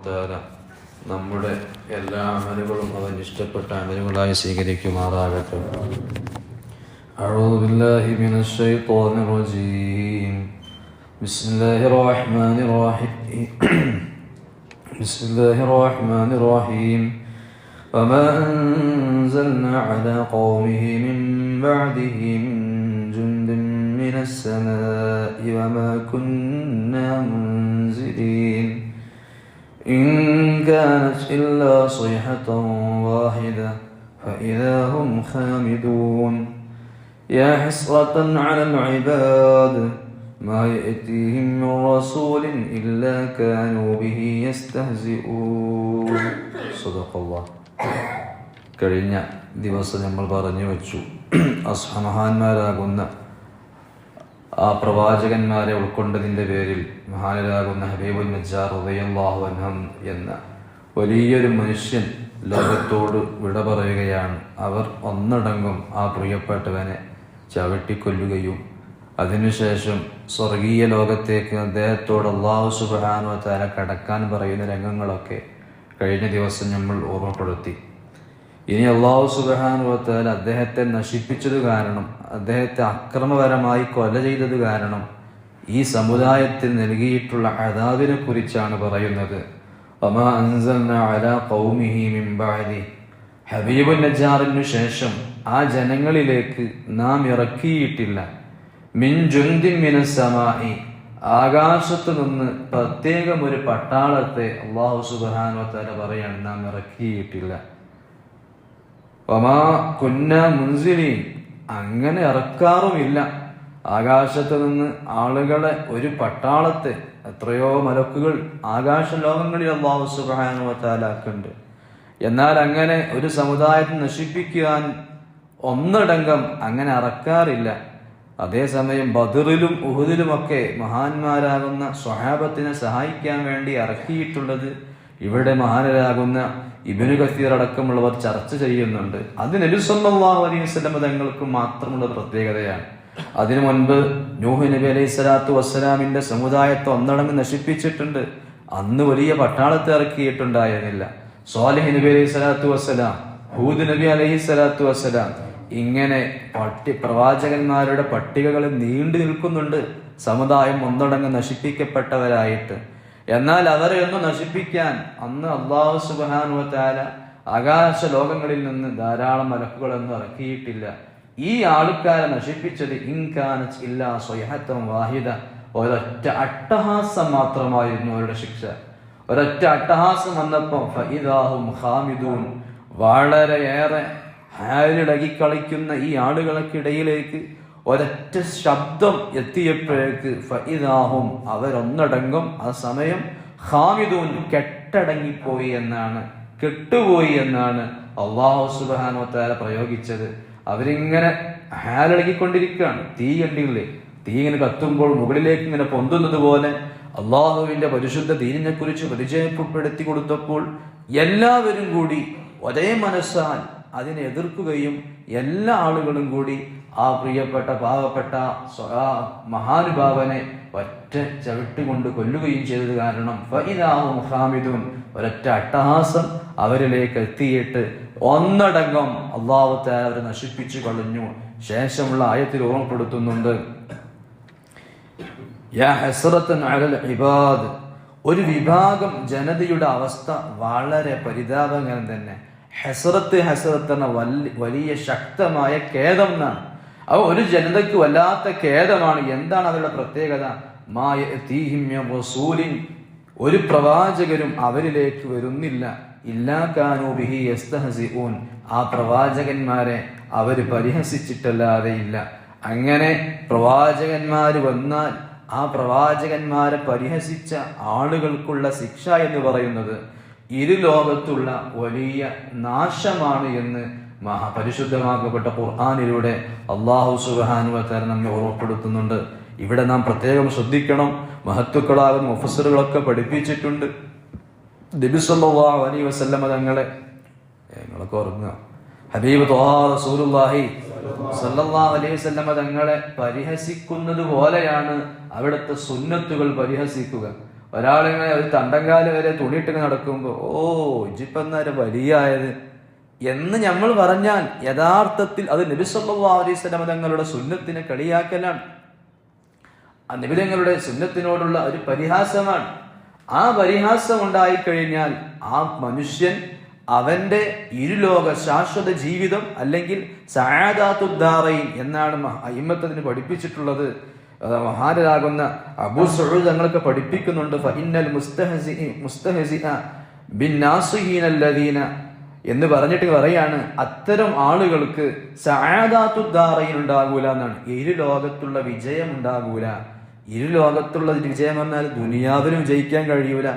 താര നമ്മുടെ എല്ലാ അമലുകളും അവൻ ഇഷ്ടപ്പെട്ട അമലുകളായി സ്വീകരിക്കുമാറാകട്ടെ أعوذ بالله من الشيطان الرجيم بسم الله الرحمن الرحيم بسم الله الرحمن الرحيم وما أنزلنا على قومه من بعده من جند من السماء وما كنا منزلين إن كانت إلا صيحة واحدة فإذا هم خامدون يا حسرة على العباد ما يأتيهم من رسول إلا كانوا به يستهزئون صدق الله കഴിഞ്ഞ ദിവസം നമ്മൾ പറഞ്ഞു വെച്ചു അസ്ഹമഹാന്മാരാകുന്ന ആ പ്രവാചകന്മാരെ ഉൾക്കൊണ്ടതിന്റെ പേരിൽ മഹാനരാകുന്ന ഹബീബുൽ നജാർ ഉദയല്ലാഹു എന്ന വലിയൊരു മനുഷ്യൻ ലോകത്തോട് വിട പറയുകയാണ്. അവർ ഒന്നടങ്കം ആ പ്രിയപ്പെട്ടവനെ ചവിട്ടിക്കൊല്ലുകയും അതിനുശേഷം സ്വർഗീയ ലോകത്തേക്ക് അദ്ദേഹത്തോട് അള്ളാഹു സുബാനോ താര കടക്കാൻ പറയുന്ന രംഗങ്ങളൊക്കെ കഴിഞ്ഞ ദിവസം നമ്മൾ ഓർമ്മപ്പെടുത്തി. ഇനി അള്ളാഹു സുബാനുവത്താൽ അദ്ദേഹത്തെ നശിപ്പിച്ചത് കാരണം അദ്ദേഹത്തെ അക്രമപരമായി കൊല ചെയ്തത് കാരണം ഈ സമുദായത്തിൽ നൽകിയിട്ടുള്ള അതാവിനെ കുറിച്ചാണ് പറയുന്നത്. ഹബീബുൻ ശേഷം ആ ജനങ്ങളിലേക്ക് നാം ഇറക്കിയിട്ടില്ല. മിൻ ആകാശത്തു നിന്ന് പ്രത്യേകം ഒരു പട്ടാളത്തെ അള്ളാഹു സുബാനുവത്താല പറയാണ് നാം ഇറക്കിയിട്ടില്ല. ഒമാ കുന്ന മുൻസിലി അങ്ങനെ ഇറക്കാറുമില്ല. ആകാശത്ത് നിന്ന് ആളുകളെ ഒരു പട്ടാളത്തെ എത്രയോ മലക്കുകൾ ആകാശ ലോകങ്ങളിൽ അള്ളാഹു സുബാനുവത്താലാക്കുന്നുണ്ട് എന്നാൽ അങ്ങനെ ഒരു സമുദായത്തെ നശിപ്പിക്കാൻ ഒന്നടങ്കം അങ്ങനെ അറക്കാറില്ല അതേസമയം ബദറിലും ഉഹുദിലുമൊക്കെ മഹാന്മാരാകുന്ന സ്വഹാബത്തിനെ സഹായിക്കാൻ വേണ്ടി ഇറക്കിയിട്ടുള്ളത് ഇവിടെ മഹാനരാകുന്ന ഇബിനു കസീർ അടക്കമുള്ളവർ ചർച്ച ചെയ്യുന്നുണ്ട്. അത് നബിസ്വല്ലാഹു അലൈഹി തങ്ങൾക്ക് മാത്രമുള്ള പ്രത്യേകതയാണ്. അതിനു മുൻപ് നൂഹ് നബി അലൈഹി സ്വലാത്തു വസ്സലാമിന്റെ സമുദായത്തെ ഒന്നടങ്ങ് നശിപ്പിച്ചിട്ടുണ്ട്. അന്ന് വലിയ പട്ടാളത്തെ ഇറക്കിയിട്ടുണ്ടായിരുന്നില്ല. സ്വാലിഹ് നബി അലൈഹി സ്വലാത്തു വസ്സലാം ഹൂദ് നബി അലൈഹി സ്വലാത്തു വസ്സലാം ഇങ്ങനെ പട്ടി പ്രവാചകന്മാരുടെ പട്ടികകൾ നീണ്ടു നിൽക്കുന്നുണ്ട്. സമുദായം ഒന്നടങ്ങ് നശിപ്പിക്കപ്പെട്ടവരായിട്ട്. എന്നാൽ അവരെ ഒന്നും നശിപ്പിക്കാൻ അന്ന് അള്ളാഹു സുബാനുവത്താല ആകാശ ലോകങ്ങളിൽ നിന്ന് ധാരാളം മലക്കുകളൊന്നും ഇറക്കിയിട്ടില്ല. ഈ ആൾക്കാരെ നശിപ്പിച്ചത് ഇൻകാനച്ച് ഇല്ല സ്വയഹത്വം വാഹിദ. ഒരൊറ്റ അട്ടഹാസം മാത്രമായിരുന്നു അവരുടെ ശിക്ഷ. ഒരൊറ്റ അട്ടഹാസം വന്നപ്പോൾ ഫൈദാഹും വളരെയേറെ ഹാലിളകി കളിക്കുന്ന ഈ ആളുകൾക്കിടയിലേക്ക് ഒരൊറ്റ ശബ്ദം എത്തിയപ്പോഴേക്ക് ഫൈദാഹും അവരൊന്നടങ്കും ആ സമയം ഹാമിദൂൻ കെട്ടടങ്ങിപ്പോയി എന്നാണ് കെട്ടുപോയി എന്നാണ് അള്ളാഹു സുബാനോ താര പ്രയോഗിച്ചത്. അവരിങ്ങനെ ഹാലടങ്ങിക്കൊണ്ടിരിക്കുകയാണ്. തീ കണ്ടില്ലേ? തീ ഇങ്ങനെ കത്തുമ്പോൾ മുകളിലേക്ക് ഇങ്ങനെ പൊന്തുന്നത് പോലെ അള്ളാഹുവിന്റെ പരിശുദ്ധ ദീനിനെ കുറിച്ച് പരിചയപ്പെടുത്തി കൊടുത്തപ്പോൾ എല്ലാവരും കൂടി ഒരേ മനസ്സാൽ അതിനെ എതിർക്കുകയും എല്ലാ ആളുകളും കൂടി ആ പ്രിയപ്പെട്ട പാവപ്പെട്ട മഹാനുഭാവനെ ഒറ്റ ചവിട്ടുകൊണ്ട് കൊല്ലുകയും ചെയ്തത് കാരണം ഫൈദാവും ഒരൊറ്റ അട്ടഹാസം അവരിലേക്ക് എത്തിയിട്ട് ഒന്നടങ്കം അള്ളാഹത്തെ അവർ നശിപ്പിച്ചു കളഞ്ഞു. ശേഷമുള്ള ആയത്തിൽ ഓർമ്മപ്പെടുത്തുന്നുണ്ട് ഒരു വിഭാഗം ജനതയുടെ അവസ്ഥ വളരെ പരിതാപകരം തന്നെ. ഹെസറത്ത് ഹെസറത്ത് എന്ന വല്യ- ശക്തമായ ഖേദം എന്നാണ്. അവ ഒരു ജനതയ്ക്ക് വല്ലാത്ത ഖേദമാണ്. എന്താണ് അവരുടെ പ്രത്യേകത? മായ തീഹിമ്യ വസൂലിൻ ഒരു പ്രവാചകരും അവരിലേക്ക് വരുന്നില്ല. ഇല്ലാ കാനൂ ബിഹി യസ്തഹസിഊൻ. ആ പ്രവാചകന്മാരെ അവർ പരിഹസിച്ചിട്ടല്ലാതെ ഇല്ല. അങ്ങനെ പ്രവാചകന്മാർ വന്നാൽ ആ പ്രവാചകന്മാരെ പരിഹസിച്ച ആളുകൾക്കുള്ള ശിക്ഷ എന്ന് പറയുന്നത് ഇരു ലോകത്തുള്ള വലിയ നാശമാണ് എന്ന് മഹാപരിശുദ്ധമാക്കപ്പെട്ട ഖുർആാനിലൂടെ അള്ളാഹു സുബാനുവത്താരൻ നമ്മെ ഓർമ്മപ്പെടുത്തുന്നുണ്ട്. ഇവിടെ നാം പ്രത്യേകം ശ്രദ്ധിക്കണം. മഹത്വക്കളാകും ഓഫീസറുകളൊക്കെ പഠിപ്പിച്ചിട്ടുണ്ട്. ദിബിസല്ലാ അലി വസല്ലമ തങ്ങളെ ഞങ്ങളൊക്കെ ഓർക്കുക. ഹബീബ് റസൂലുള്ളാഹി സല്ലല്ലാഹു അലൈഹി വസല്ലമ തങ്ങളെ പരിഹസിക്കുന്നത് പോലെയാണ് അവിടുത്തെ സുന്നത്തുകൾ പരിഹസിക്കുക. ഒരാളിങ്ങനെ ഒരു തണ്ടങ്കാൽ വരെ തുണിയിട്ട് നടക്കുമ്പോൾ ഓ ഇജിപ്പന്നേരം വലിയായത്? എന്ന് നമ്മൾ പറഞ്ഞാൽ യഥാർത്ഥത്തിൽ അത് നബിസല്ലാ അലൈസ്ലമ തങ്ങളുടെ സുന്നത്തിനെ കളിയാക്കലാണ്. ആ നിബിലങ്ങളുടെ സുന്നത്തിനോടുള്ള ഒരു പരിഹാസമാണ്. ആ പരിഹാസം ഉണ്ടായിക്കഴിഞ്ഞാൽ ആ മനുഷ്യൻ അവന്റെ ഇരുലോക ശാശ്വത ജീവിതം അല്ലെങ്കിൽ സഹാദാത്തുദ്ദാറൈൻ എന്നാണ് അയിമത്തതിന് പഠിപ്പിച്ചിട്ടുള്ളത്. മഹാനരാകുന്ന അബൂ സഊദ് തങ്ങൾക്ക് പഠിപ്പിക്കുന്നുണ്ട്. അല്ലദീന എന്ന് പറഞ്ഞിട്ട് പറയാണ് അത്തരം ആളുകൾക്ക് സഹാദാത്തുദ്ദാറയിൽ ഉണ്ടാകൂല എന്നാണ്. ഇരു ലോകത്തുള്ള വിജയം ഉണ്ടാകൂല. ഇരു ലോകത്തുള്ള വിജയം പറഞ്ഞാൽ ദുനിയാവിനും ജയിക്കാൻ കഴിയൂല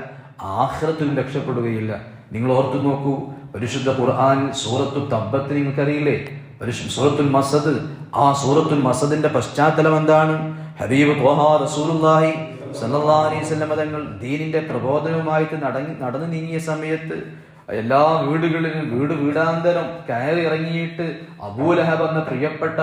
ആഹ്റത്തിലും രക്ഷപ്പെടുകയില്ല. നിങ്ങൾ ഓർത്തു നോക്കൂ പരിശുദ്ധ ഖുർആൻ സൂറത്തു തബ്ബത്ത് നിങ്ങൾക്കറിയില്ലേ? പരിശു സൂറത്തുൽ മസദ്. ആ സൂറത്തുൽ മസദിന്റെ പശ്ചാത്തലം എന്താണ്? ഹബീബ് റസൂലുള്ളാഹി സല്ലല്ലാഹു അലൈഹി വസല്ലം തങ്ങൾ ദീനിന്റെ പ്രബോധനവുമായിട്ട് നടങ്ങി നടന്നു നീങ്ങിയ സമയത്ത് എല്ലാ വീടുകളിലും വീട് വീടാന്തരം കയറി ഇറങ്ങിയിട്ട് അബൂലഹബ് എന്ന പ്രിയപ്പെട്ട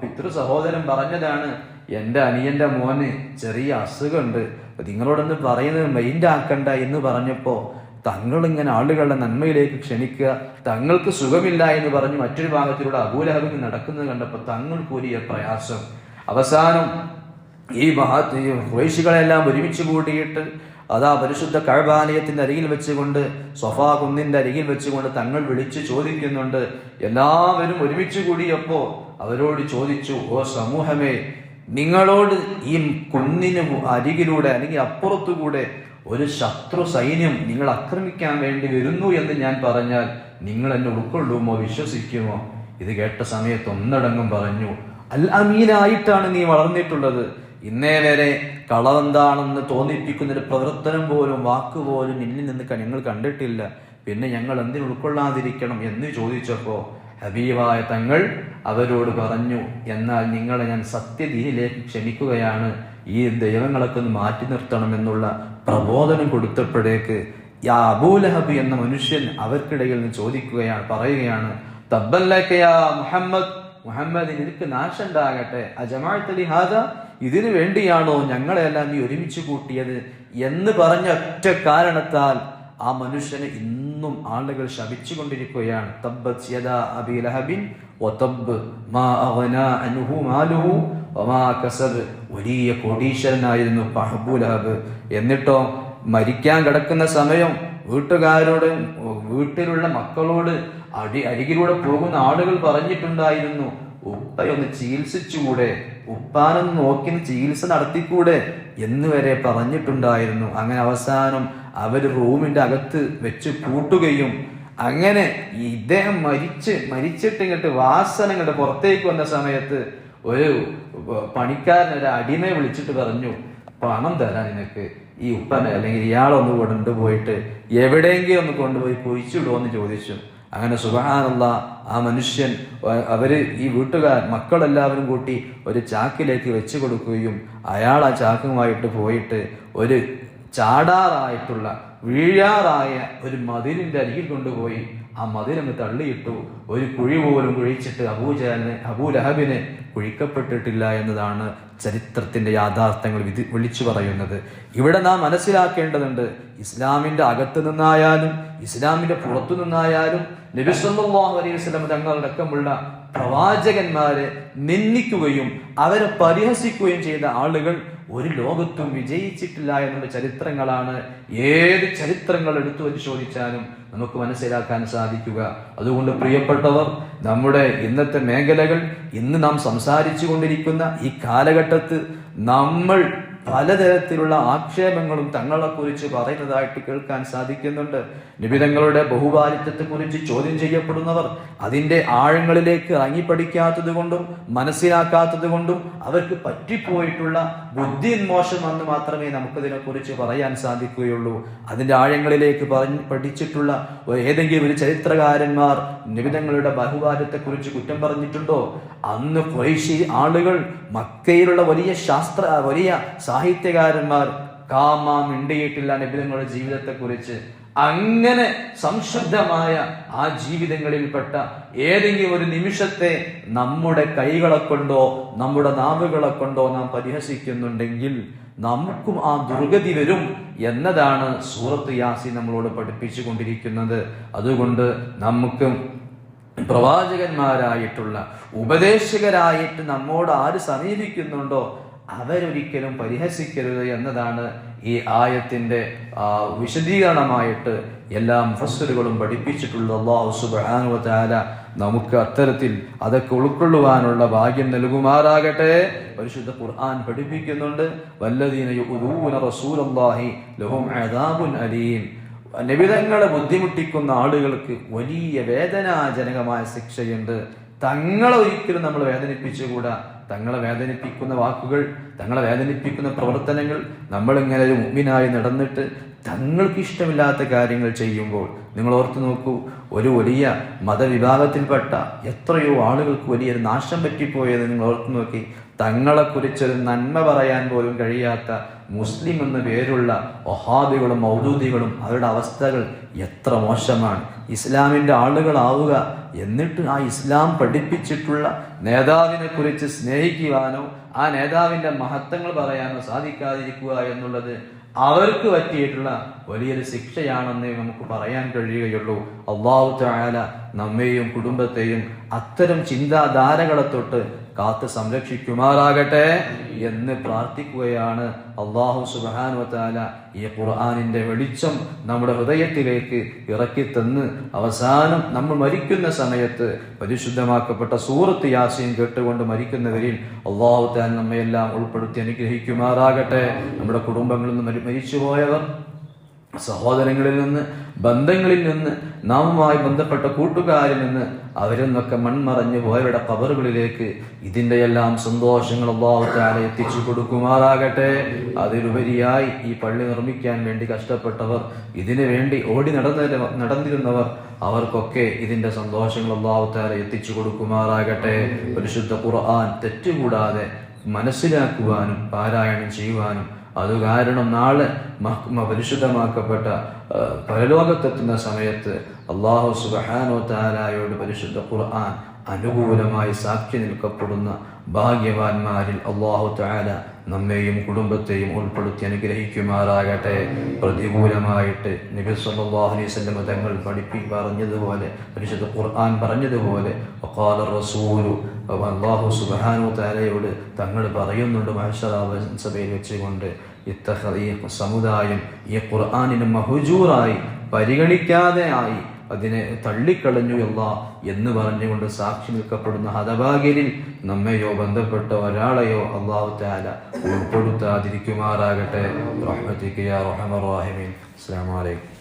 പിതൃ സഹോദരൻ പറഞ്ഞതാണ് എന്റെ അനിയന്റെ മോന് ചെറിയ അസുഖമുണ്ട്. നിങ്ങളോടൊന്ന് പറയുന്നത് മൈൻഡ് ആക്കണ്ട എന്ന് പറഞ്ഞപ്പോൾ തങ്ങൾ ഇങ്ങനെ ആളുകളുടെ നന്മയിലേക്ക് ക്ഷണിക്കുക തങ്ങൾക്ക് സുഖമില്ല എന്ന് പറഞ്ഞ് മറ്റൊരു ഭാഗത്തിലൂടെ അബൂലഹബിന് നടക്കുന്നത് കണ്ടപ്പോൾ തങ്ങൾ കൂലിയ പ്രയാസം. അവസാനം ഈ മഹാത് ഈ ഖുറൈശികളെല്ലാം ഒരുമിച്ച് കൂട്ടിയിട്ട് അതാ പരിശുദ്ധ കഴബാലയത്തിന്റെ അരികിൽ വെച്ചുകൊണ്ട് സൊഫാ കുന്നിന്റെ അരികിൽ വെച്ചുകൊണ്ട് തങ്ങൾ വിളിച്ച് ചോദിക്കുന്നുണ്ട്. എല്ലാവരും ഒരുമിച്ച് കൂടിയപ്പോൾ അവരോട് ചോദിച്ചു ഓ സമൂഹമേ നിങ്ങളോട് ഈ കുന്നിന് അരികിലൂടെ അല്ലെങ്കിൽ അപ്പുറത്തുകൂടെ ഒരു ശത്രു സൈന്യം നിങ്ങൾ ആക്രമിക്കാൻ വേണ്ടി വരുന്നു എന്ന് ഞാൻ പറഞ്ഞാൽ നിങ്ങൾ എന്നെ ഉൾക്കൊള്ളുമോ? വിശ്വസിക്കുമോ? ഇത് കേട്ട സമയത്ത് ഒന്നടങ്കം പറഞ്ഞു അൽ അമീനായിട്ടാണ് നീ വളർന്നിട്ടുള്ളത്. ഇന്നേ വരെ കളവെന്താണെന്ന് തോന്നിപ്പിക്കുന്ന ഒരു പ്രവർത്തനം പോലും വാക്കുപോലും ഇന്നിൽ നിന്ന് ഞങ്ങൾ കണ്ടിട്ടില്ല. പിന്നെ ഞങ്ങൾ എന്തിനു ഉൾക്കൊള്ളാതിരിക്കണം എന്ന് ചോദിച്ചപ്പോൾ ഹബീബായ തങ്ങൾ അവരോട് പറഞ്ഞു എന്നാൽ നിങ്ങളെ ഞാൻ സത്യദീനിലേക്ക് ക്ഷണിക്കുകയാണ്. ഈ ദൈവങ്ങളൊക്കെ ഒന്ന് മാറ്റി നിർത്തണം എന്നുള്ള പ്രബോധനം കൊടുത്തപ്പോഴേക്ക് യാ അബൂലഹബ് എന്ന മനുഷ്യൻ അവർക്കിടയിൽ നിന്ന് ചോദിക്കുകയാണ് പറയുകയാണ് തബ്ബല്ലക യാ മുഹമ്മദ് മുഹമ്മദ് നിനക്ക് നാശമുണ്ടാകട്ടെ അജമാഅത്തലി ഹാദ ഇതിനു വേണ്ടിയാണോ ഞങ്ങളെല്ലാം നീ ഒരുമിച്ച് കൂട്ടിയത് എന്ന് പറഞ്ഞ ഒറ്റ കാരണത്താൽ ആ മനുഷ്യനെ ഇന്നും ആളുകൾ ശപിച്ചുകൊണ്ടിരിക്കുകയാണ്. തബ്ബത് വലിയ കോടീശ്വരനായിരുന്നു അബൂ ലഹബ്. എന്നിട്ടോ മരിക്കാൻ കിടക്കുന്ന സമയം വീട്ടുകാരോട് വീട്ടിലുള്ള മക്കളോട് അടി അരികിലൂടെ പോകുന്ന ആളുകൾ പറഞ്ഞിട്ടുണ്ടായിരുന്നു ഉപ്പയൊന്ന് ചികിത്സിച്ചുകൂടെ? ഉപ്പാനൊന്ന് നോക്കി ചികിത്സ നടത്തിക്കൂടെ? എന്ന് വരെ പറഞ്ഞിട്ടുണ്ടായിരുന്നു. അങ്ങനെ അവസാനം അവർ റൂമിന്റെ അകത്ത് വെച്ച് കൂട്ടുകയും അങ്ങനെ ഇദ്ദേഹം മരിച്ച് മരിച്ചിട്ട് ഇങ്ങോട്ട് വാസന ഇങ്ങോട്ട് പുറത്തേക്ക് വന്ന സമയത്ത് ഒരു പണിക്കാരൻ ഒരു അടിമയെ വിളിച്ചിട്ട് പറഞ്ഞു പണം തരാൻ നിനക്ക്. ഈ ഉപ്പനെ അല്ലെങ്കിൽ ഇയാളൊന്ന് കൊണ്ടുപോയിട്ട് എവിടെയെങ്കിലും ഒന്ന് കൊണ്ടുപോയി കുഴിച്ചിടുമോ എന്ന് ചോദിച്ചു. അങ്ങനെ സുബഹാനുള്ള ആ മനുഷ്യൻ അവർ ഈ വീട്ടുകാർ മക്കളെല്ലാവരും കൂട്ടി ഒരു ചാക്കിലേക്ക് വെച്ച് കൊടുക്കുകയും അയാൾ ആ ചാക്കുമായിട്ട് പോയിട്ട് ഒരു ചാടാറായിട്ടുള്ള വീഴാറായ ഒരു മതിലിന്റെ അരികിൽ കൊണ്ടുപോയി ആ മതിലങ്ങ് തള്ളിയിട്ടു ഒരു കുഴി പോലും കുഴിച്ചിട്ട് അബൂജാനെ അബൂലഹബിനെ കുഴിക്കപ്പെട്ടിട്ടില്ല എന്നതാണ് ചരിത്രത്തിന്റെ യാഥാർത്ഥ്യങ്ങൾ വിധി വിളിച്ചു പറയുന്നത്. ഇവിടെ നാം മനസ്സിലാക്കേണ്ടതുണ്ട് ഇസ്ലാമിന്റെ അകത്ത് നിന്നായാലും ഇസ്ലാമിന്റെ പുറത്തു നിന്നായാലും നബിസ്വല്ലാഹു അലൈഹി വസ്ലം തങ്ങളടക്കമുള്ള പ്രവാചകന്മാരെ നിന്ദിക്കുകയും അവരെ പരിഹസിക്കുകയും ചെയ്ത ആളുകൾ ഒരു ലോകത്തും വിജയിച്ചിട്ടില്ല എന്നുള്ള ചരിത്രങ്ങളാണ്. ഏത് ചരിത്രങ്ങൾ എടുത്തു പരിശോധിച്ചാലും നമുക്ക് മനസ്സിലാക്കാൻ സാധിക്കുക. അതുകൊണ്ട് പ്രിയപ്പെട്ടവർ നമ്മുടെ ഇന്നത്തെ മേഖലകൾ ഇന്ന് നാം സംസാരിച്ചു കൊണ്ടിരിക്കുന്ന ഈ കാലഘട്ടത്ത് നമ്മൾ പലതരത്തിലുള്ള ആക്ഷേപങ്ങളും തങ്ങളെക്കുറിച്ച് പറയുന്നതായിട്ട് കേൾക്കാൻ സാധിക്കുന്നുണ്ട്. നിബിതങ്ങളുടെ ബഹുപാലിത്വത്തെ കുറിച്ച് ചോദ്യം ചെയ്യപ്പെടുന്നവർ അതിന്റെ ആഴങ്ങളിലേക്ക് ഇറങ്ങിപ്പടിക്കാത്തത് കൊണ്ടും മനസ്സിലാക്കാത്തത് കൊണ്ടും അവർക്ക് പറ്റിപ്പോയിട്ടുള്ള ബുദ്ധിന്മോശം എന്ന് മാത്രമേ നമുക്കതിനെക്കുറിച്ച് പറയാൻ സാധിക്കുകയുള്ളൂ. അതിന്റെ ആഴങ്ങളിലേക്ക് പറഞ്ഞ് പഠിച്ചിട്ടുള്ള ഏതെങ്കിലും ഒരു ചരിത്രകാരന്മാർ നിബിതങ്ങളുടെ കുറിച്ച് കുറ്റം പറഞ്ഞിട്ടുണ്ടോ? അന്ന് കുറേശ്ശി ആളുകൾ മക്കയിലുള്ള വലിയ ശാസ്ത്ര വലിയ സാഹിത്യകാരന്മാർ കാമ മിണ്ടിയിട്ടില്ല നബിതങ്ങളുടെ ജീവിതത്തെക്കുറിച്ച്. അങ്ങനെ സംശുദ്ധമായ ആ ജീവിതങ്ങളിൽപ്പെട്ട ഏതെങ്കിലും ഒരു നിമിഷത്തെ നമ്മുടെ കൈകളെ കൊണ്ടോ നമ്മുടെ നാവുകളെ കൊണ്ടോ നാം പരിഹസിക്കുന്നുണ്ടെങ്കിൽ നമുക്കും ആ ദുർഗതി വരും എന്നതാണ് സൂറത്ത് യാസി നമ്മളോട് പഠിപ്പിച്ചു കൊണ്ടിരിക്കുന്നത് അതുകൊണ്ട് നമുക്കും പ്രവാചകന്മാരായിട്ടുള്ള ഉപദേശകരായിട്ട് നമ്മോട് ആര് സമീപിക്കുന്നുണ്ടോ അവരൊരിക്കലും പരിഹസിക്കരുത് എന്നതാണ് ഈ ആയത്തിന്റെ വിശദീകരണമായിട്ട് എല്ലാ മുഫസ്സലുകളും പഠിപ്പിച്ചിട്ടുള്ള അള്ളാഹു സുബാനുവല നമുക്ക് അത്തരത്തിൽ അതൊക്കെ ഉൾക്കൊള്ളുവാനുള്ള ഭാഗ്യം നൽകുമാറാകട്ടെ. പരിശുദ്ധ ഖുർആൻ പഠിപ്പിക്കുന്നുണ്ട്. വല്ലദീന അലീം. നിബിതങ്ങളെ ബുദ്ധിമുട്ടിക്കുന്ന ആളുകൾക്ക് വലിയ വേദനാജനകമായ ശിക്ഷയുണ്ട്. തങ്ങളെ ഒരിക്കലും നമ്മൾ വേദനിപ്പിച്ചുകൂടാ. തങ്ങളെ വേദനിപ്പിക്കുന്ന വാക്കുകൾ തങ്ങളെ വേദനിപ്പിക്കുന്ന പ്രവർത്തനങ്ങൾ നമ്മളിങ്ങനെ ഒരു മുമ്പിനായി നടന്നിട്ട് തങ്ങൾക്ക് ഇഷ്ടമില്ലാത്ത കാര്യങ്ങൾ ചെയ്യുമ്പോൾ നിങ്ങൾ ഓർത്തു നോക്കൂ ഒരു വലിയ മതവിഭാഗത്തിൽപ്പെട്ട എത്രയോ ആളുകൾക്ക് വലിയൊരു നാശം പറ്റിപ്പോയത് നിങ്ങൾ ഓർത്തു നോക്കി. തങ്ങളെക്കുറിച്ചൊരു നന്മ പറയാൻ പോലും കഴിയാത്ത മുസ്ലിം എന്ന പേരുള്ള ഒഹാബികളും മൗദൂദികളും അവരുടെ അവസ്ഥകൾ എത്ര മോശമാണ്. ഇസ്ലാമിന്റെ ആളുകളാവുക എന്നിട്ട് ആ ഇസ്ലാം പഠിപ്പിച്ചിട്ടുള്ള നേതാവിനെക്കുറിച്ച് സ്നേഹിക്കുവാനോ ആ നേതാവിന്റെ മഹത്വങ്ങൾ പറയാനോ സാധിക്കാതിരിക്കുക എന്നുള്ളത് അവർക്ക് പറ്റിയിട്ടുള്ള വലിയൊരു ശിക്ഷയാണെന്നേ നമുക്ക് പറയാൻ കഴിയുകയുള്ളൂ. അള്ളാഹു ചായാല നമ്മെയും കുടുംബത്തെയും അത്തരം ചിന്താധാരകളെ തൊട്ട് കാത്ത് സംരക്ഷിക്കുമാറാകട്ടെ എന്ന് പ്രാർത്ഥിക്കുകയാണ് അള്ളാഹു സുബാനു താല ഈ ഖുർആാനിന്റെ വെളിച്ചം നമ്മുടെ ഹൃദയത്തിലേക്ക് ഇറക്കി തന്ന് അവസാനം നമ്മൾ മരിക്കുന്ന സമയത്ത് പരിശുദ്ധമാക്കപ്പെട്ട സൂറത്ത് യാസീൻ കേട്ടുകൊണ്ട് മരിക്കുന്നവരിൽ അള്ളാഹു താൻ നമ്മയെല്ലാം ഉൾപ്പെടുത്തി അനുഗ്രഹിക്കുമാറാകട്ടെ. നമ്മുടെ കുടുംബങ്ങളിൽ നിന്ന് മരി- മരിച്ചുപോയവർ സഹോദരങ്ങളിൽ നിന്ന് ബന്ധങ്ങളിൽ നിന്ന് നാമുമായി ബന്ധപ്പെട്ട കൂട്ടുകാരിൽ നിന്ന് അവരെന്നൊക്കെ മൺമറഞ്ഞ് പോയവരുടെ കബറുകളിലേക്ക് ഇതിന്റെ എല്ലാം സന്തോഷങ്ങൾ അള്ളാഹുത്താലെ എത്തിച്ചു കൊടുക്കുമാറാകട്ടെ. അതിലുപരിയായി ഈ പള്ളി നിർമ്മിക്കാൻ വേണ്ടി കഷ്ടപ്പെട്ടവർ ഇതിനു വേണ്ടി ഓടി നടന്ന നടന്നിരുന്നവർ അവർക്കൊക്കെ ഇതിന്റെ സന്തോഷങ്ങൾ അള്ളാഹുത്താലെ എത്തിച്ചു കൊടുക്കുമാറാകട്ടെ. പരിശുദ്ധ ഖുർആൻ തെറ്റുകൂടാതെ മനസ്സിലാക്കുവാനും പാരായണം ചെയ്യുവാനും അത് കാരണം നാളെ മഹ്മ പരിശുദ്ധമാക്കപ്പെട്ട പരലോകത്തെത്തുന്ന സമയത്ത് അള്ളാഹു സുബഹാനോ താലായോട് പരിശുദ്ധ ഖുർആൻ അനുകൂലമായി സാക്ഷി നിൽക്കപ്പെടുന്ന ഭാഗ്യവാന്മാരിൽ അള്ളാഹു താല നമ്മെയും കുടുംബത്തെയും ഉൾപ്പെടുത്തി അനുഗ്രഹിക്കുമാറാകട്ടെ. പ്രതികൂലമായിട്ട് നബി സല്ലല്ലാഹു അലൈഹി തങ്ങൾ പഠിപ്പി പറഞ്ഞതുപോലെ പരിശുദ്ധ ഖുർആൻ പറഞ്ഞതുപോലെ റസൂലു അള്ളാഹു സുബ്ഹാനഹു തആലയോട് തങ്ങൾ പറയുന്നുണ്ട് മഹ്ശറ സഭയിൽ വെച്ചുകൊണ്ട്. ഇത്തഖ ഈ സമുദായം ഈ ഖുർആാനിന് മഹുജൂറായി പരിഗണിക്കാതെ ആയി അതിനെ തള്ളിക്കളഞ്ഞു അല്ല എന്ന് പറഞ്ഞുകൊണ്ട് സാക്ഷി നിൽക്കപ്പെടുന്ന ഹതഭാഗ്യരിൽ നമ്മയോ ബന്ധപ്പെട്ട ഒരാളെയോ അള്ളാഹു താല ഉൾപ്പെടുത്താതിരിക്കുമാറാകട്ടെ. റഹ്മത്തിക്ക് യാ അസ്സലാമു അലൈക്കും.